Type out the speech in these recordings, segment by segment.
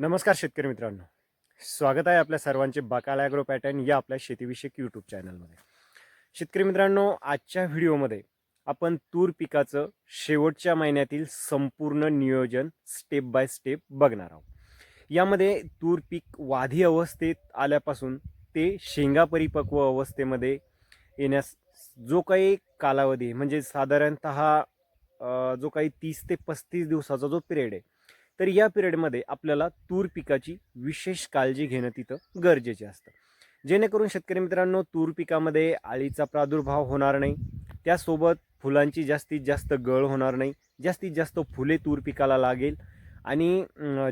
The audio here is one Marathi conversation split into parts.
नमस्कार शेतकरी मित्रांनो. स्वागत आहे आपल्या सर्वांचे बाकाला ॲग्रो पॅटर्न या आपल्या शेतीविषयक यूट्यूब चॅनलमध्ये. शेतकरी मित्रांनो आजच्या व्हिडिओमध्ये आपण तूर पिकाचं शेवटच्या महिन्यातील संपूर्ण नियोजन स्टेप बाय स्टेप बघणार आहोत. यामध्ये तूर पीक वाधी अवस्थेत आल्यापासून ते शेंगा परिपक्व अवस्थेमध्ये येण्यास जो काही कालावधी म्हणजे साधारणत जो काही तीस ते पस्तीस दिवसाचा जो पिरियड आहे तर या पिरियडमध्ये आपल्याला तूर पिकाची विशेष काळजी घेणं तिथं गरजेचे असतं. जेणेकरून शेतकरी मित्रांनो तूर पिकामध्ये आळीचा प्रादुर्भाव होणार नाही. त्यासोबत फुलांची जास्तीत जास्त गळ होणार नाही. जास्तीत जास्त फुले तूर पिकाला लागेल आणि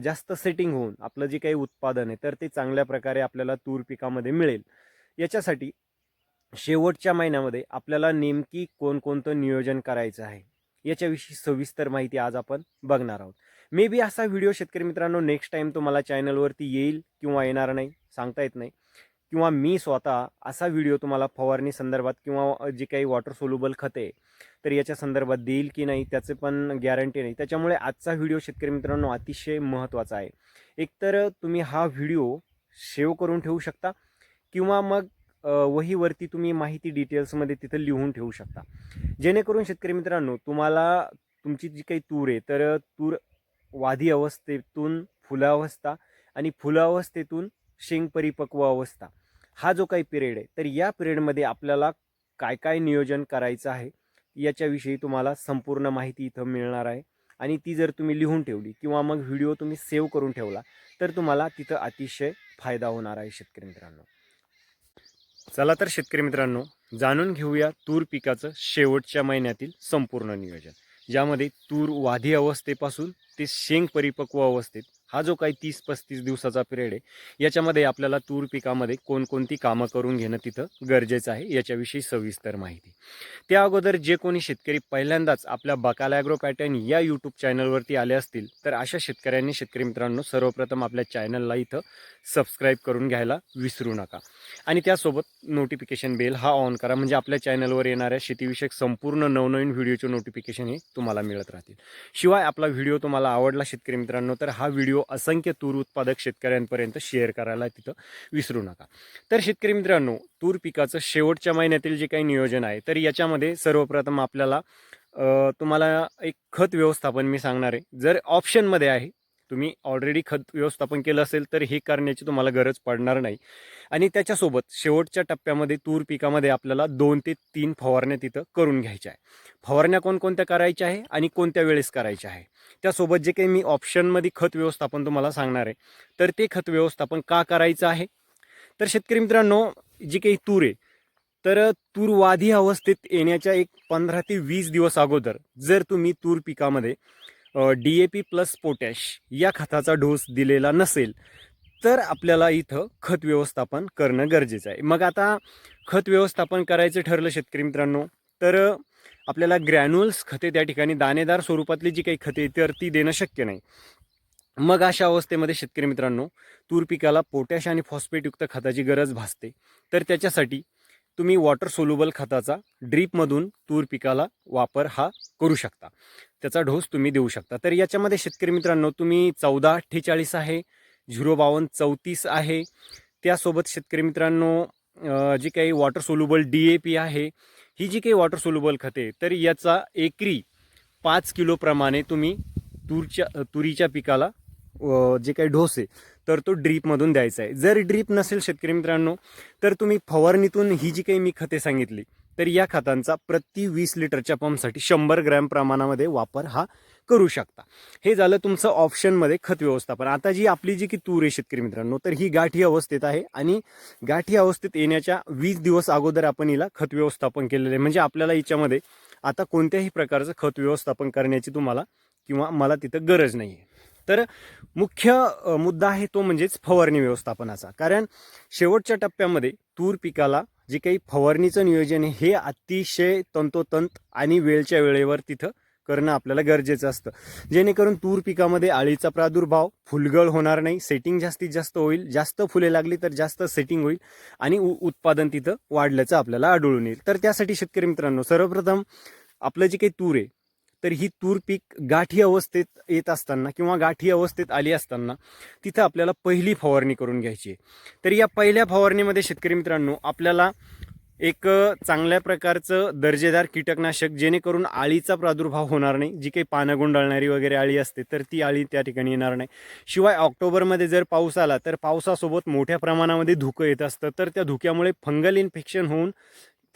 जास्त सेटिंग होऊन आपलं जे काही उत्पादन आहे तर ते चांगल्या प्रकारे आपल्याला तूर पिकामध्ये मिळेल. याच्यासाठी शेवटच्या महिन्यामध्ये आपल्याला नेमकी कोणकोणतं नियोजन करायचं आहे याच्याविषयी सविस्तर माहिती आज आपण बघणार आहोत. मे बी असा व्हिडिओ शेतकरी मित्रांनो नेक्स्ट टाईम तुम्हाला चॅनलवरती येईल किंवा येणार नाही सांगता येत नाही. किंवा मी स्वतः असा व्हिडिओ तुम्हाला फवारणी संदर्भात किंवा जे काही वॉटर सोल्युबल खते आहे, तर याच्या संदर्भात देईल की नाही त्याचे पण गॅरंटी नाही. त्याच्यामुळे आजचा व्हिडिओ शेतकरी मित्रांनो अतिशय महत्त्वाचा आहे. एकतर तुम्ही हा व्हिडिओ सेव्ह करून ठेवू शकता किंवा मग वहीवरती तुम्ही माहिती डिटेल्समध्ये तिथं लिहून ठेवू शकता. जेणेकरून शेतकरी मित्रांनो तुम्हाला तुमची जी काही तूर आहे तर तूर वादी अवस्थेतून फुलावस्था आणि फुलावस्थेतून शेंग परिपक्व अवस्था. हा जो काही पिरियड आहे तर या पिरियडमध्ये आपल्याला काय काय नियोजन करायचं आहे याच्याविषयी तुम्हाला संपूर्ण माहिती इथं मिळणार आहे. आणि ती जर तुम्ही लिहून ठेवली किंवा मग व्हिडिओ तुम्ही सेव्ह करून ठेवला तर तुम्हाला तिथं अतिशय फायदा होणार आहे शेतकरी मित्रांनो. चला तर शेतकरी मित्रांनो जाणून घेऊया तूर पिकाचं शेवटच्या महिन्यातील संपूर्ण नियोजन. ज्यामध्ये तूर वाधी अवस्थेपासून ते शेंग परिपक्व अवस्थेत हा जो काही तीस पस्तीस दिवसाचा पिरियड आहे याच्यामध्ये आपल्याला तूर पिकामध्ये कोणकोणती कामं करून घेणं तिथं गरजेचं आहे याच्याविषयी सविस्तर माहिती. त्या अगोदर जे कोणी शेतकरी पहिल्यांदाच आपल्या बकाला ॲग्रो पॅटर्न या यूट्यूब चॅनलवरती आले असतील तर अशा शेतकऱ्यांनी शेतकरी मित्रांनो सर्वप्रथम आपल्या चॅनलला इथं सबस्क्राईब करून घ्यायला विसरू नका. आणि त्यासोबत नोटिफिकेशन बेल हा ऑन करा. म्हणजे आपल्या चॅनलवर येणाऱ्या शेतीविषयक संपूर्ण नवनवीन व्हिडिओचे नोटिफिकेशन हे तुम्हाला मिळत राहतील. शिवाय आपला व्हिडिओ तुम्हाला आवडला शेतकरी मित्रांनो तर हा व्हिडिओ असंख्य तूर उत्पादक शेतकऱ्यांपर्यंत शेअर करायला तिथं विसरू नका. तर शेतकरी मित्रांनो तूर पिकाचं शेवटच्या महिन्यातील जे काही नियोजन आहे तर याच्यामध्ये सर्वप्रथम आपल्याला तुम्हाला एक खत व्यवस्थापन मी सांगणार आहे. जर ऑप्शनमध्ये आहे तुम्ही ऑलरेडी खत व्यवस्थापन केलं असेल तर हे करण्याची तुम्हाला गरज पडणार नाही. आणि त्याच्यासोबत शेवटच्या टप्प्यामध्ये तूर पिकामध्ये आपल्याला दोन ते तीन फवारण्या तिथं करून घ्यायच्या आहे फवारण्या कोणकोणत्या करायच्या आहे आणि कोणत्या वेळेस करायच्या आहे? त्यासोबत जे काही मी ऑप्शनमध्ये खत व्यवस्थापन तुम्हाला सांगणार आहे तर ते खत व्यवस्थापन का करायचं आहे? तर शेतकरी मित्रांनो जी काही तूर आहे तर तूर वाधी अवस्थेत येण्याच्या एक पंधरा ते वीस दिवस अगोदर जर तुम्ही तूर पिकामध्ये D A P plus potash या खताचा डोस दिलेला नसेल तर आपल्याला इथं खत व्यवस्थापन करणं गरजेचं आहे. मग आता खत व्यवस्थापन करायचं ठरलं शेतकरी मित्रांनो तर आपल्याला ग्रॅन्युअल्स खते त्या ठिकाणी दाणेदार स्वरूपातली जी काही खते तर ती देणं शक्य नाही. मग अशा अवस्थेमध्ये शेतकरी मित्रांनो तूर पिकाला पोटॅश आणि फॉस्फेटयुक्त खताची गरज भासते. तर त्याच्यासाठी तुम्ही वॉटर सोल्युबल खताचा ड्रीपमधून तूर पिकाला वापर हा करू शकता. त्याचा ढोस तुम्ही देऊ शकता. तर याच्यामध्ये शेतकरी मित्रांनो तुम्ही चौदा अठ्ठेचाळीस आहे झिरो बावन्न चौतीस आहे. त्यासोबत शेतकरी मित्रांनो जी काही water soluble D A P आहे ही जी काही वॉटर सोल्युबल खते तर याचा एकरी पाच किलोप्रमाणे तुम्ही तूरच्या तुरीच्या पिकाला जे काही ढोस आहे तर तो ड्रीपमधून द्यायचा आहे. जर ड्रीप नसेल शेतकरी मित्रांनो तर तुम्ही फवारणीतून ही जी काही मी खते सांगितली तर या खतांचा प्रति वीस लिटरच्या पंपसाठी शंभर ग्रॅम प्रमाणामध्ये वापर हा करू शकता. हे झालं तुमचं ऑप्शनमध्ये खत व्यवस्थापन. आता जी आपली जी की तूर आहे शेतकरी मित्रांनो तर ही गाठी अवस्थेत आहे आणि गाठी अवस्थेत येण्याच्या वीस दिवस अगोदर आपण हिला खत व्यवस्थापन केलेलं आहे. म्हणजे आपल्याला याच्यामध्ये आता कोणत्याही प्रकारचं खत व्यवस्थापन करण्याची तुम्हाला किंवा मला तिथं गरज नाही आहे तर मुख्य मुद्दा आहे तो म्हणजेच फवारणी व्यवस्थापनाचा. कारण शेवटच्या टप्प्यामध्ये तूर पिकाला जे काही फवारणीचं नियोजन आहे हे अतिशय तंतोतंत आणि वेळच्या वेळेवर तिथं करणं आपल्याला गरजेचं असतं. जेणेकरून तूर पिकामध्ये आळीचा प्रादुर्भाव फुलगळ होणार नाही सेटिंग जास्तीत जास्त होईल जास्त फुले लागली तर जास्त सेटिंग होईल आणि उ- उत्पादन तिथं वाढल्याचं आपल्याला आढळून येईल. तर त्यासाठी शेतकरी मित्रांनो सर्वप्रथम आपलं जे काही तूर आहे तर ही तूर पीक गाठी अवस्थेत येत असताना किंवा गाठी अवस्थेत आली असताना तिथं आपल्याला पहिली फवारणी करून घ्यायची आहे. तर या पहिल्या फवारणीमध्ये शेतकरी मित्रांनो आपल्याला एक चांगल्या प्रकारचं दर्जेदार कीटकनाशक जेणेकरून आळीचा प्रादुर्भाव होणार नाही. जी काही पानं गुंडाळणारी वगैरे आळी असते तर ती आळी त्या ठिकाणी येणार नाही. शिवाय ऑक्टोबरमध्ये जर पाऊस आला तर पावसासोबत मोठ्या प्रमाणामध्ये धुकं येत असतं. तर त्या धुक्यामुळे फंगल इन्फेक्शन होऊन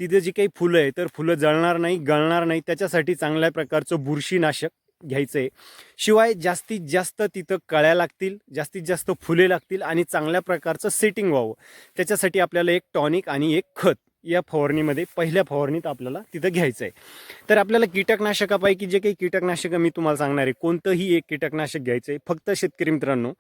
तिथे जी काही फुलं आहे तर फुलं जळणार नाही गळणार नाही. त्याच्यासाठी चांगल्या प्रकारचं बुरशीनाशक घ्यायचं आहे शिवाय जास्तीत जास्त तिथं कळ्या लागतील जास्तीत जास्त फुले लागतील आणि चांगल्या प्रकारचं सेटिंग व्हावं. त्याच्यासाठी आपल्याला एक टॉनिक आणि एक खत या फवारणीमध्ये पहिल्या फवारणीत आपल्याला तिथं घ्यायचं आहे तर आपल्याला कीटकनाशकापैकी जे काही कीटकनाशकं मी तुम्हाला सांगणार आहे कोणतंही एक कीटकनाशक घ्यायचं आहे फक्त शेतकरी मित्रांनो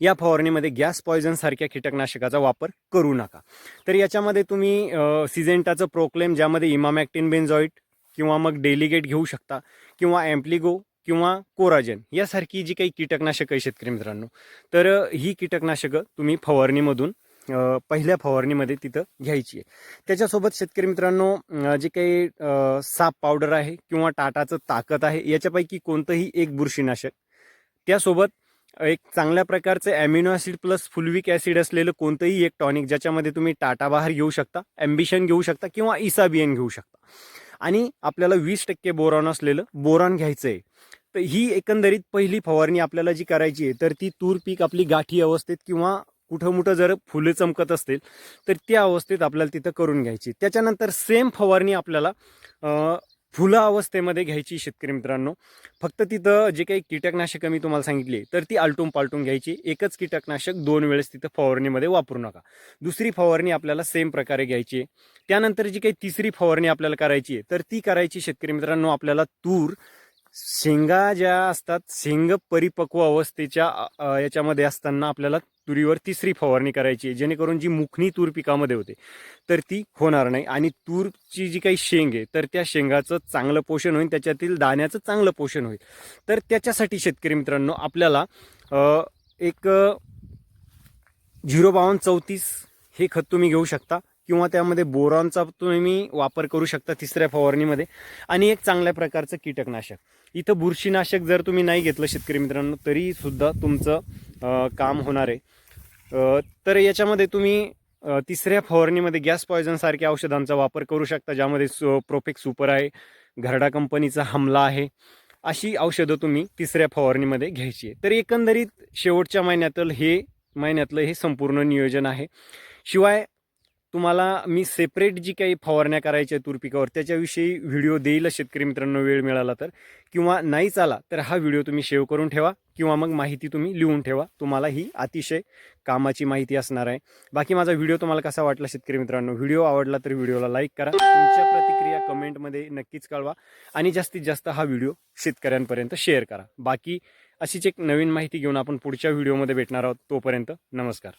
या फवारणीमध्ये गॅस पॉयझन सारख्या कीटकनाशकाचा वापर करू नका. तर याच्यामध्ये तुम्ही सिजेंटाचं प्रोक्लेम ज्यामध्ये इमामॅक्टिन बेन्झॉईट किंवा मग डेलिगेट घेऊ शकता किंवा ॲम्प्लिगो किंवा कोराजन यासारखी जी काही कीटकनाशकं आहे शेतकरी मित्रांनो तर ही कीटकनाशकं तुम्ही फवारणीमधून पहिल्या फवारणीमध्ये तिथं घ्यायची आहे. त्याच्यासोबत शेतकरी मित्रांनो जे काही साप पावडर आहे किंवा टाटाचं ताकद आहे याच्यापैकी कोणतंही एक बुरशीनाशक त्यासोबत एक चांगल्या प्रकारचे amino acid plus fulvic acid असलेलं कोणतंही एक टॉनिक ज्याच्यामध्ये तुम्ही टाटा बाहेर घेऊ शकता ॲम्बिशन घेऊ शकता किंवा इसाबियन घेऊ शकता. आणि आपल्याला वीस टक्के बोरॉन असलेलं बोरॉन घ्यायचं आहे तर ही एकंदरीत पहिली फवारणी आपल्याला जी करायची आहे तर ती तूर पीक आपली गाठी अवस्थेत किंवा कुठं मुठं जर फुले चमकत असतील तर त्या अवस्थेत आपल्याला तिथं करून घ्यायची. त्याच्यानंतर सेम फवारणी आपल्याला फुलं अवस्थेमध्ये घ्यायची शेतकरी मित्रांनो. फक्त तिथं जे काही कीटकनाशकं मी तुम्हाला सांगितली तर ती आलटून पालटून घ्यायची. एकच कीटकनाशक दोन वेळेस तिथं फवारणीमध्ये वापरू नका. दुसरी फवारणी आपल्याला सेम प्रकारे घ्यायची. आहे त्यानंतर जी काही तिसरी फवारणी आपल्याला करायची आहे तर ती करायची शेतकरी मित्रांनो आपल्याला तूर शेंगा ज्या असतात शेंग परिपक्व अवस्थेच्या याच्यामध्ये असताना आपल्याला तुरीवर तिसरी फवारणी करायची आहे. जेणेकरून जी मुखणी तूर पिकामध्ये होते तर ती होणार नाही. आणि तूरची जी काही शेंग आहे तर त्या शेंगाचं चांगलं पोषण होईल त्याच्यातील दाण्याचं चांगलं पोषण होईल. तर त्याच्यासाठी शेतकरी मित्रांनो आपल्याला एक झिरो बावन्न चौतीस हे खत तुम्ही घेऊ शकता किंवा त्यामध्ये बोरॉनचा तुम्ही वापर करू शकता तिसऱ्या फवारणीमध्ये. आणि एक चांगल्या प्रकारचं कीटकनाशक. इथं बुरशीनाशक जर तुम्ही नाही घेतलं शेतकरी मित्रांनो तरीसुद्धा तुमचं काम होणार आहे. तर याच्यामध्ये तुम्ही तिसऱ्या फवारणीमध्ये गॅस पॉयझनसारख्या औषधांचा वापर करू शकता ज्यामध्ये सु प्रोफेक्स सुपर आहे घरडा कंपनीचा हमला आहे अशी औषधं तुम्ही तिसऱ्या फवारणीमध्ये घ्यायची आहे. तर एकंदरीत शेवटच्या महिन्यातलं हे महिन्यातलं हे संपूर्ण नियोजन आहे. शिवाय तुम्हाला मी सेपरेट जी काही फवारण्या करायच्या आहेत तूर पिकावर त्याच्याविषयी व्हिडिओ देईलच शेतकरी मित्रांनो वेळ मिळाला तर. किंवा नाहीच आला तर हा व्हिडिओ तुम्ही सेव्ह करून ठेवा. किंवा मग माहिती तुम्ही लिहून ठेवा. तुम्हाला ही अतिशय कामाची माहिती असणार आहे. बाकी माझा व्हिडिओ तुम्हाला कसा वाटला शेतकरी मित्रांनो? व्हिडिओ आवडला तर व्हिडिओला लाईक करा. तुमच्या प्रतिक्रिया कमेंटमध्ये नक्कीच कळवा. आणि जास्तीत जास्त हा व्हिडिओ शेतकऱ्यांपर्यंत शेअर करा. बाकी अशीच एक नवीन माहिती घेऊन आपण पुढच्या व्हिडिओमध्ये भेटणार आहोत. तोपर्यंत नमस्कार.